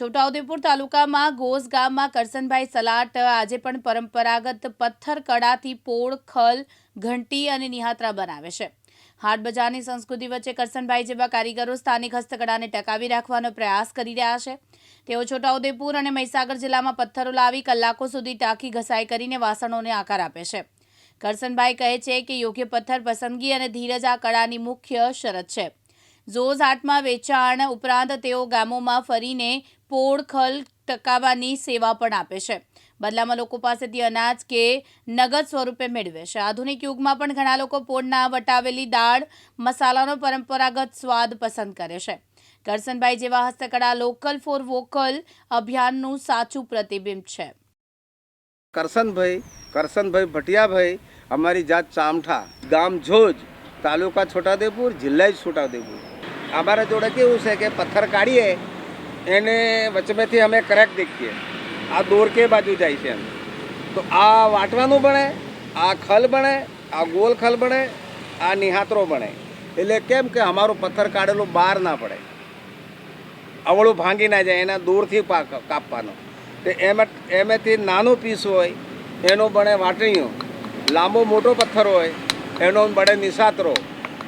છોટાઉદેપુર તાલુકામાં ગોસ ગામમાં કરસનભાઈ સલાટ આજે પણ પરંપરાગત પથ્થર, કડાથી પોળ, ખલ, ઘંટી અને નિહાત્રા બનાવે છે. હાટ બજારની સંસ્કૃતિ વચ્ચે કરસનભાઈ જેવા કારીગરો સ્થાનિક હસ્તકળાને ટકાવી રાખવાનો પ્રયાસ કરી રહ્યા છે. તેઓ છોટાઉદેપુર અને મહીસાગર જિલ્લામાં પથ્થરો લાવી કલાકો સુધી ટાંકી ઘસાઈ કરીને વાસણોને આકાર આપે છે. કરસનભાઈ કહે છે કે યોગ્ય પથ્થર, પસંદગી અને ધીરજ આ કળાની મુખ્ય શરત છે. ઝોઝ હાટમાં વેચાણ ઉપરાંત તેઓ ગામોમાં ફરીને પોળ, ખલ ટકાવવાની સેવા પણ આપે છે. બદલામાં લોકો પાસેથી અનાજ કે નગદ સ્વરૂપે મેળવે છે. આધુનિક યુગમાં પણ ઘણા લોકો પોળના વટાવેલી દાળ, મસાલાનો પરંપરાગત સ્વાદ પસંદ કરે છે. કરસનભાઈ જેવા હસ્તકળા લોકલ ફોર વોકલ અભિયાનનું સાચું પ્રતિબિંબ છે. કરસનભાઈ કરસનભાઈ ભટિયાભાઈ, અમારી જાત ચામઠા, ગામ જોજ, તાલુકા છોટાદેપુર જિલ્લા છોટાદેપુર અમારા જોડે કેવું છે કે પથ્થર કાઢીએ એને વચમેથી અમે ક્રેક દેખીએ. આ દોર કે બાજુ જાય છે એમ. તો આ વાટવાનું બને, આ ખલ બને, આ ગોલ ખલ બને, આ નિહાતરો બને. એટલે કેમ કે અમારું પથ્થર કાઢેલું બહાર ના પડે. અવળું ભાંગી ના જાય, એના દૂરથી પાક કાપવાનો. તે એમાં, એમેથી નાનો પીસ હોય, એનો બને વાટણીઓ લાંબો મોટો પથ્થર હોય, એનો બને નિસાતરો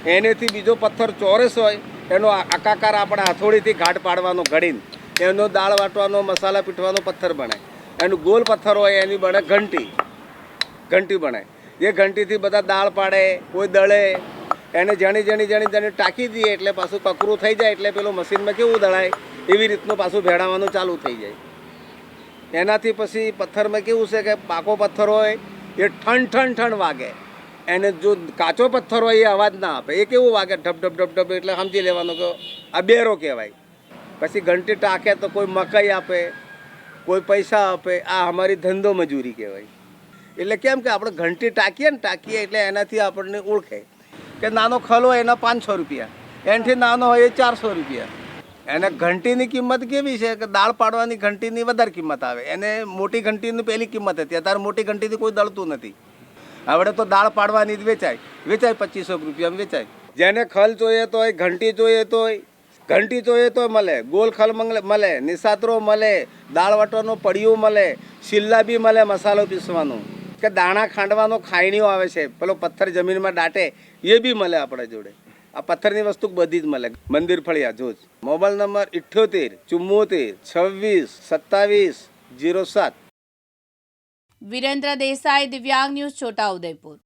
એનેથી બીજો પથ્થર ચોરસ હોય એનો આકાકાર આપણે હથોડીથી ઘાટ પાડવાનો ઘડીને. એનો દાળ વાટવાનો, મસાલા પીઠવાનો પથ્થર બને. એનું ગોલ પથ્થર હોય એની બને ઘંટી. ઘંટી બને. એ ઘંટીથી બધા દાળ પાડે, કોઈ દળે. એને જણી જણી જણી જણી ટાંકી દઈએ એટલે પાછું કકરું થઈ જાય એટલે પેલું મશીનમાં કેવું દળાય? એવી રીતનું પાછું ભેળાવાનું ચાલુ થઈ જાય. એનાથી પછી પથ્થરમાં કેવું છે કે પાકો પથ્થર હોય, એ ઠણ ઠણ ઠણ વાગે. એને જો કાચો પથ્થર હોય એ અવાજ ના આપે. એ કેવું વાગે? ઢબ ઢબ ઢબ ઢબ એટલે સમજી લેવાનું કે આ બેરો કહેવાય. પછી ઘંટી ટાંકે તો કોઈ મકાઈ આપે, કોઈ પૈસા આપે. આ અમારી ધંધો મજૂરી કહેવાય. એટલે કેમ કે આપણે ઘંટી ટાંકીએ ને ટાંકીએ એટલે એનાથી આપણને ઓળખે. કે નાનો ખલ હોય એના પાંચસો રૂપિયા. એનાથી નાનો હોય એ ચારસો રૂપિયા. એને ઘંટીની કિંમત કેવી છે કે દાળ પાડવાની ઘંટીની વધારે કિંમત આવે. એને મોટી ઘંટીની પહેલી કિંમત હતી. અત્યારે મોટી ઘંટીથી કોઈ દળતું નથી. હવે તો દાળ પાડવાની જ વેચાય. વેચાય પચીસો રૂપિયામાં વેચાય. જેને ખલ જોઈએ તો ઘંટી જોઈએ તો ઘંટી જોઈએ તો મળે ગોલ ખલ મળે, નિસાતરો મળે, દાળ વટવાનો પડિયું મળે, શિલ્લા બી મળે મસાલો પીસવાનું. કે દાણા ખાંડવાનો ખાયણીઓ આવે છે, પેલો પથ્થર જમીનમાં દાટે, એ બી મળે આપણા જોડે. આ પથ્થરની વસ્તુ બધી જ મળે. મંદિર ફળિયા, જોજ. મોબાઈલ નંબર ઇઠ્યોતેર, ચુમ્મોતેર, છવ્વીસ, સત્તાવીસ, જીરો સાત. વિરેન્દ્ર દેસાઈ દિવ્યાંગ ન્યૂઝ છોટાઉદેપુર